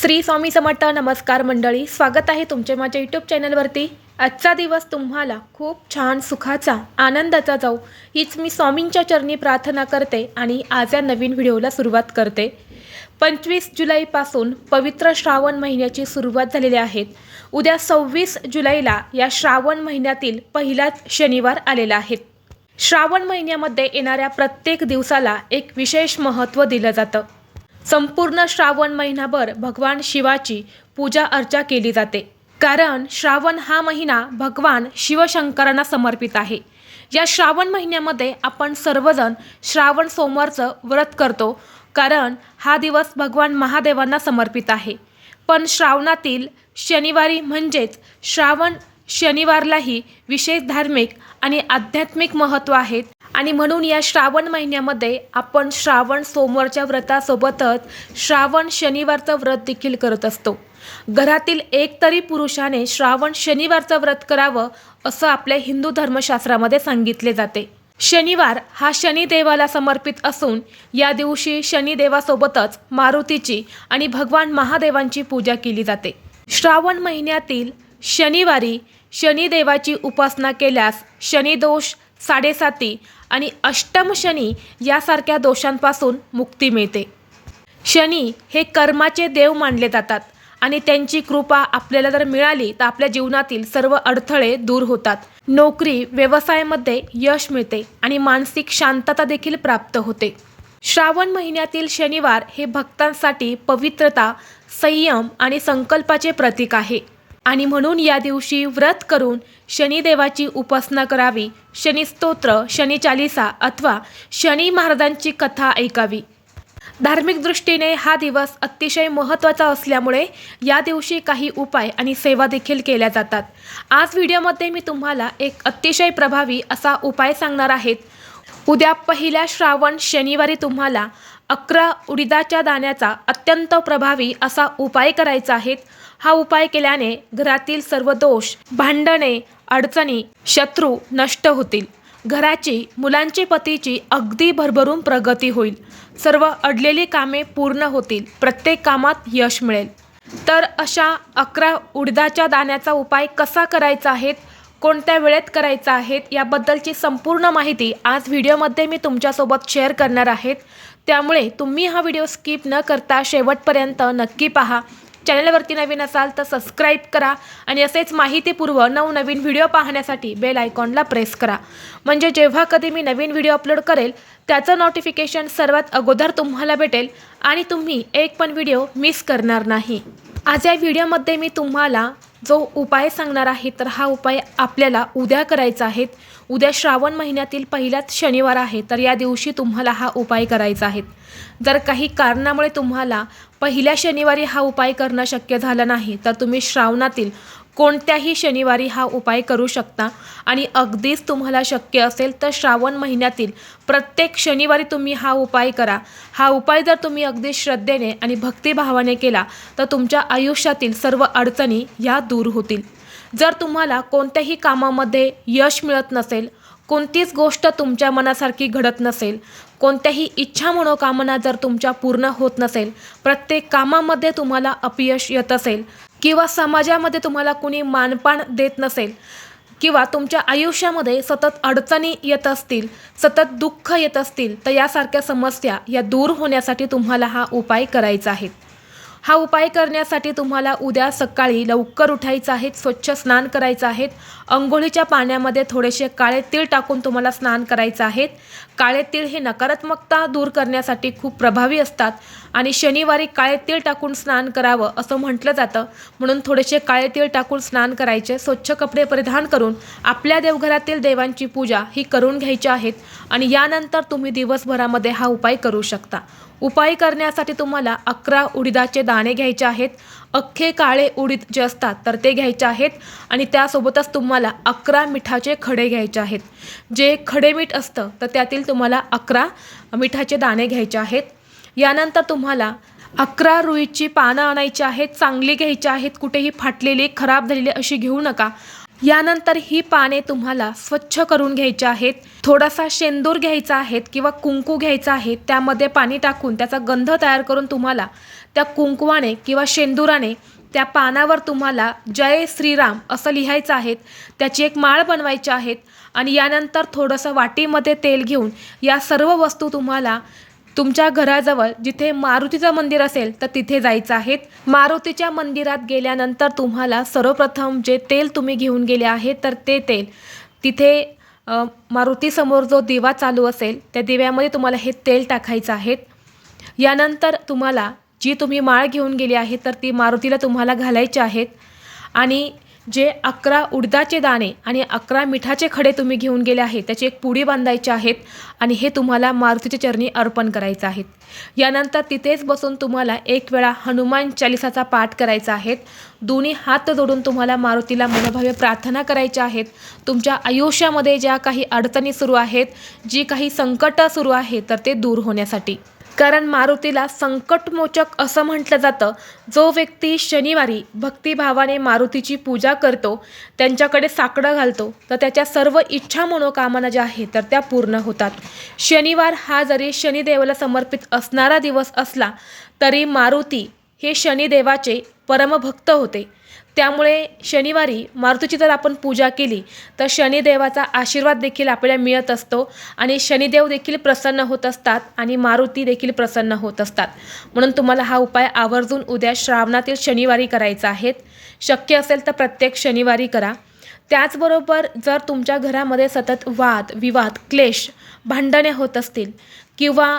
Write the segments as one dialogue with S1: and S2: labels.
S1: श्री स्वामी समर्थ नमस्कार मंडळी स्वागत आहे तुमचे माझ्या यूट्यूब चॅनलवरती आजचा दिवस तुम्हाला खूप छान सुखाचा आनंदाचा जाऊ हीच मी स्वामींच्या चरणी प्रार्थना करते आणि आज या नवीन व्हिडिओला सुरुवात करते. पंचवीस जुलैपासून पवित्र श्रावण महिन्याची सुरुवात झालेली आहे. उद्या सव्वीस जुलैला या श्रावण महिन्यातील पहिलाच शनिवार आलेला आहे. श्रावण महिन्यामध्ये येणाऱ्या प्रत्येक दिवसाला एक विशेष महत्त्व दिलं जातं. संपूर्ण श्रावण महिनाभर भगवान शिवाची पूजा अर्चा केली जाते. कारण श्रावण हा महिना भगवान शिवशंकरांना समर्पित आहे. या श्रावण महिन्यामध्ये आपण सर्वजण श्रावण सोमवारचं व्रत करतो. कारण हा दिवस भगवान महादेवांना समर्पित आहे. पण श्रावणातील शनिवारी म्हणजेच श्रावण शनिवारलाही विशेष धार्मिक आणि आध्यात्मिक महत्त्व आहेत आणि म्हणून या श्रावण महिन्यामध्ये आपण श्रावण सोमवारच्या व्रतासोबतच श्रावण शनिवारचं व्रत देखील करत असतो. घरातील एक तरी पुरुषाने श्रावण शनिवारचं व्रत करावं असं आपल्या हिंदू धर्मशास्त्रामध्ये सांगितले जाते. शनिवार हा शनिदेवाला समर्पित असून या दिवशी शनिदेवासोबतच मारुतीची आणि भगवान महादेवांची पूजा केली जाते. श्रावण महिन्यातील शनिवारी शनिदेवाची उपासना केल्यास शनिदोष साडेसाती आणि अष्टम शनी यासारख्या दोषांपासून मुक्ती मिळते. शनी हे कर्माचे देव मानले जातात आणि त्यांची कृपा आपल्याला जर मिळाली तर आपल्या जीवनातील सर्व अडथळे दूर होतात. नोकरी व्यवसायामध्ये यश मिळते आणि मानसिक शांतता देखील प्राप्त होते. श्रावण महिन्यातील शनिवार हे भक्तांसाठी पवित्रता संयम आणि संकल्पाचे प्रतीक आहे. आणि म्हणून या दिवशी व्रत करून शनिदेवाची उपासना करावी. शनिस्तोत्र शनिचालिसा अथवा शनी महाराजांची कथा ऐकावी. धार्मिक दृष्टीने हा दिवस अतिशय महत्त्वाचा असल्यामुळे या दिवशी काही उपाय आणि सेवा देखील केल्या जातात. आज व्हिडिओमध्ये मी तुम्हाला एक अतिशय प्रभावी असा उपाय सांगणार आहेत उद्या पहिल्या श्रावण शनिवारी तुम्हाला अकरा उडीदाच्या दाण्याचा अत्यंत प्रभावी असा उपाय करायचा आहे हा उपाय केल्याने घरातील सर्व दोष भांडणे अडचणी शत्रू नष्ट होतील. घराची मुलांची पतीची अगदी भरभरून प्रगती होईल. सर्व अडलेली कामे पूर्ण होतील. प्रत्येक कामात यश मिळेल. तर अशा अकरा उडदाच्या दाण्याचा उपाय कसा करायचा आहे कोणत्या वेळेत करायचा आहेत याबद्दलची संपूर्ण माहिती आज व्हिडिओमध्ये मी तुमच्यासोबत शेअर करणार आहेत. त्यामुळे तुम्ही हा व्हिडिओ स्किप न करता शेवटपर्यंत नक्की पहा. चॅनलवरती नवीन असाल तर सबस्क्राईब करा आणि असेच माहितीपूर्व नवनवीन व्हिडिओ पाहण्यासाठी बेल आयकॉनला प्रेस करा. म्हणजे जेव्हा कधी मी नवीन व्हिडिओ अपलोड करेल त्याचं नोटिफिकेशन सर्वात अगोदर तुम्हाला भेटेल आणि तुम्ही एक पण व्हिडिओ मिस करणार नाही. आज या व्हिडिओमध्ये मी तुम्हाला जो उपाय सांगणार आहे तर हा उपाय आपल्याला उद्या करायचा आहे. उद्या श्रावण महिन्यातील पहिलाच शनिवार आहे तर या दिवशी तुम्हाला हा उपाय करायचा आहे. जर काही कारणामुळे तुम्हाला पहिल्या शनिवारी हा उपाय करणं शक्य झालं नाही तर तुम्ही श्रावणातील कोणत्याही शनिवारी हा उपाय करू शकता. आणि अगदीच तुम्हाला शक्य असेल तर श्रावण महिन्यातील प्रत्येक शनिवारी तुम्ही हा उपाय करा. हा उपाय जर तुम्ही अगदी श्रद्धेने आणि भक्तिभावाने केला तर तुमच्या आयुष्यातील सर्व अडचणी या दूर होतील. जर तुम्हाला कोणत्याही कामामध्ये यश मिळत नसेल कोणतीच गोष्ट तुमच्या मनासारखी घडत नसेल कोणत्याही इच्छा मनोकामना जर तुमच्या पूर्ण होत नसेल प्रत्येक कामामध्ये तुम्हाला अपयश येत असेल किंवा समाजामध्ये तुम्हाला कुणी मानपान देत नसेल किंवा तुमच्या आयुष्यामध्ये सतत अडचणी येत असतील सतत दुःख येत असतील तर यासारख्या समस्या या दूर होण्यासाठी तुम्हाला हा उपाय करायचा आहे. हा उपाय करण्यासाठी तुम्हाला उद्या सकाळी लवकर उठायचं आहे स्वच्छ स्नान करायचं आहे. अंघोळीच्या पाण्यामध्ये थोडेसे काळे तीळ टाकून तुम्हाला स्नान करायचं आहे. काळे तीळ हे नकारात्मकता दूर करण्यासाठी खूप प्रभावी असतात. आणि शनिवारी काळे तीळ टाकून स्नान करावं असं म्हटलं जातं. म्हणून थोडेसे काळे तीळ टाकून स्नान करायचे स्वच्छ कपडे परिधान करून आपल्या देवघरातील देवांची पूजा ही करून घ्यायची आहेत आणि यानंतर तुम्ही दिवसभरामध्ये हा उपाय करू शकता. उपाय करण्यासाठी तुम्हाला अकरा उडीदाचे दाणे घ्यायचे आहेत अख्खे काळे उडीद जे असतात तर ते घ्यायचे आहेत आणि त्यासोबतच तुम्हाला अकरा मिठाचे खडे घ्यायचे आहेत. जे खडे मीठ असतं तर त्यातील तुम्हाला अकरा मिठाचे दाणे घ्यायचे आहेत. यानंतर तुम्हाला अकरा रुईची पानं आणायची आहेत चांगली घ्यायची आहेत कुठेही फाटलेली खराब झालेली अशी घेऊ नका. यानंतर ही पाने तुम्हाला स्वच्छ करून घ्यायची आहेत. थोडासा शेंदूर घ्यायचा आहे किंवा कुंकू घ्यायचा आहे त्यामध्ये पाणी टाकून त्याचा गंध तयार करून तुम्हाला त्या कुंकवाने किंवा शेंदुराने त्या पानावर तुम्हाला जय श्रीराम असं लिहायचं आहे त्याची एक माळ बनवायची आहेत आणि यानंतर थोडंसं वाटीमध्ये तेल घेऊन या सर्व वस्तू तुम्हाला तुमच्या घराजवळ जिथे मारुतीचं मंदिर असेल तर तिथे जायचं आहे मारुतीच्या मंदिरात गेल्यानंतर तुम्हाला सर्वप्रथम जे तेल तुम्ही घेऊन गेले आहे तर ते तेल. तिथे मारुतीसमोर जो दिवा चालू असेल त्या दिव्यामध्ये तुम्हाला हे तेल टाकायचं आहे यानंतर तुम्हाला जी तुम्ही माळ घेऊन गेली आहे तर ती मारुतीला तुम्हाला घालायची आहेत. आणि जे अकरा उडदाचे दाणे आणि अकरा मिठाचे खडे तुम्ही घेऊन गेले आहे त्याची एक पुडी बांधायची आहेत आणि हे तुम्हाला मारुतीच्या चरणी अर्पण करायचं आहे यानंतर तिथेच बसून तुम्हाला एक वेळा हनुमान चालिसाचा पाठ करायचा आहे दोन्ही हात जोडून तुम्हाला मारुतीला मनोभावे प्रार्थना करायच्या आहेत. तुमच्या आयुष्यामध्ये ज्या काही अडचणी सुरू आहेत जी काही संकटं सुरू आहेत तर ते दूर होण्यासाठी. कारण मारुतीला संकटमोचक असं म्हटलं जातं. जो व्यक्ती शनिवारी भक्तिभावाने मारुतीची पूजा करतो त्यांच्याकडे साकडं घालतो तर त्याच्या सर्व इच्छा मनोकामना ज्या आहेत तर त्या पूर्ण होतात. शनिवार हा जरी शनिदेवाला समर्पित असणारा दिवस असला तरी मारुती हे शनिदेवाचे परमभक्त होते. त्यामुळे शनिवारी मारुतीची जर आपण पूजा केली तर शनिदेवाचा आशीर्वाद देखील आपल्याला मिळत असतो आणि शनिदेव देखील प्रसन्न होत असतात आणि मारुती देखील प्रसन्न होत असतात. म्हणून तुम्हाला हा उपाय आवर्जून उद्या श्रावणातील शनिवारी करायचा आहे. शक्य असेल तर प्रत्येक शनिवारी करा. त्याचबरोबर जर तुमच्या घरामध्ये सतत वाद विवाद क्लेश भांडणे होत असतील किंवा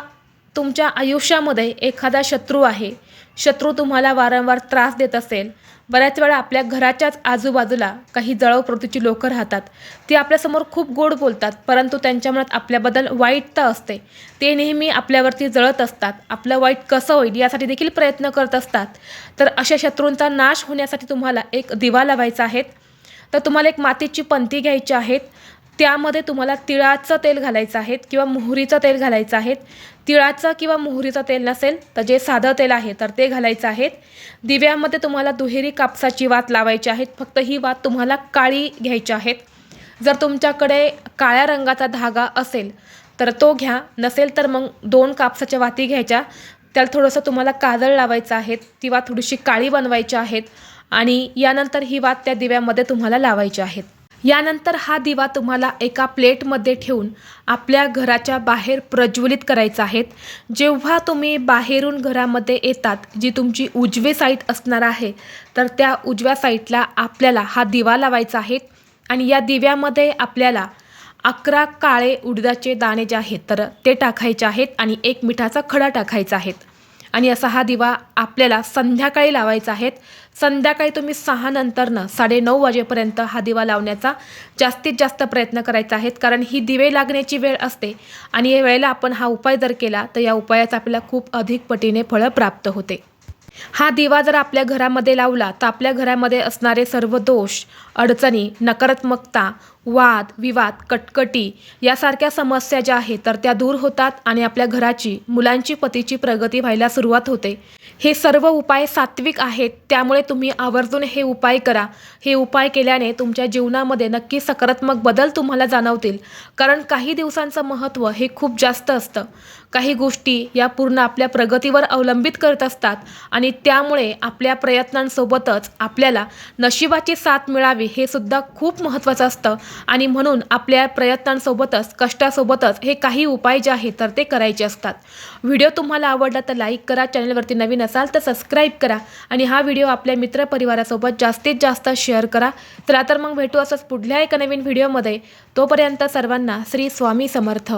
S1: तुमच्या आयुष्यामध्ये एखादा शत्रू आहे. शत्रू तुम्हाला वारंवार त्रास देत असेल. बऱ्याच वेळा आपल्या घराच्याच आजूबाजूला काही जळवप्रतीची लोकं राहतात. ती आपल्यासमोर खूप गोड बोलतात परंतु त्यांच्या मनात आपल्याबद्दल वाईटता असते. ते नेहमी आपल्यावरती जळत असतात. आपलं वाईट कसं होईल यासाठी देखील प्रयत्न करत असतात. तर अशा शत्रूंचा नाश होण्यासाठी तुम्हाला एक दिवा लावायचा आहे. तर तुम्हाला एक मातीची पंती घ्यायची आहेत त्यामध्ये तुम्हाला तिळाचं तेल घालायचं आहे किंवा मोहरीचं तेल घालायचं आहे तिळाचं किंवा मोहरीचं तेल नसेल तर जे साधं तेल आहे तर ते घालायचं आहे दिव्यामध्ये तुम्हाला दुहेरी कापसाची वात लावायची आहेत. फक्त ही वात तुम्हाला काळी घ्यायची आहेत. जर तुमच्याकडे काळ्या रंगाचा धागा असेल तर तो घ्या. नसेल तर मग दोन कापसाच्या वाती घ्यायच्या. त्याला थोडंसं तुम्हाला काजळ लावायचं आहे ती वात थोडीशी काळी बनवायची आहेत. आणि यानंतर ही वात त्या दिव्यामध्ये तुम्हाला लावायची आहेत. यानंतर हा दिवा तुम्हाला एका प्लेटमध्ये ठेवून आपल्या घराच्या बाहेर प्रज्वलित करायचा आहे. जेव्हा तुम्ही बाहेरून घरामध्ये येतात जी तुमची उजवी साईट असणार आहे तर त्या उजव्या साईटला आपल्याला हा दिवा लावायचा आहे आणि या दिव्यामध्ये आपल्याला अकरा काळे उडदाचे दाणे जे आहेत तर ते टाकायचे आहेत आणि एक मिठाचा खडा टाकायचा आहे. आणि असा हा दिवा आपल्याला संध्याकाळी लावायचा आहे. संध्याकाळी तुम्ही सहा नंतरनं साडेनऊ वाजेपर्यंत हा दिवा लावण्याचा जास्तीत जास्त प्रयत्न करायचा आहे. कारण ही दिवे लागण्याची वेळ असते आणि या वेळेला आपण हा उपाय जर केला तर या उपायाचा आपल्याला खूप अधिक पटीने फळं प्राप्त होते. हा दिवा जर आपल्या घरामध्ये लावला तर आपल्या घरामध्ये असणारे सर्व दोष अडचणी नकारात्मकता वाद विवाद कटकटी यासारख्या समस्या ज्या आहेत तर त्या दूर होतात आणि आपल्या घराची मुलांची पतीची प्रगती व्हायला सुरुवात होते. हे सर्व उपाय सात्विक आहेत त्यामुळे तुम्ही आवर्जून हे उपाय करा. हे उपाय केल्याने तुमच्या जीवनामध्ये नक्की सकारात्मक बदल तुम्हाला जाणवतील. कारण काही दिवसांचं महत्त्व हे खूप जास्त असतं. काही गोष्टी या पूर्ण आपल्या प्रगतीवर अवलंबित करत असतात आणि त्यामुळे आपल्या प्रयत्नांसोबतच आपल्याला नशिबाची साथ मिळावी हे सुद्धा खूप महत्त्वाचं असतं. आणि म्हणून आपल्या प्रयत्नांसोबतच कष्टासोबतच हे काही उपाय जे आहेत तर ते करायचे असतात. व्हिडिओ तुम्हाला आवडला तर लाईक करा चॅनलवरती नवीन असाल तर सबस्क्राईब करा आणि हा व्हिडिओ आपल्या मित्रपरिवारासोबत जास्तीत जास्त शेअर करा. चला तर मग भेटू असंच पुढल्या एका नवीन व्हिडिओमध्ये. तोपर्यंत सर्वांना श्री स्वामी समर्थ.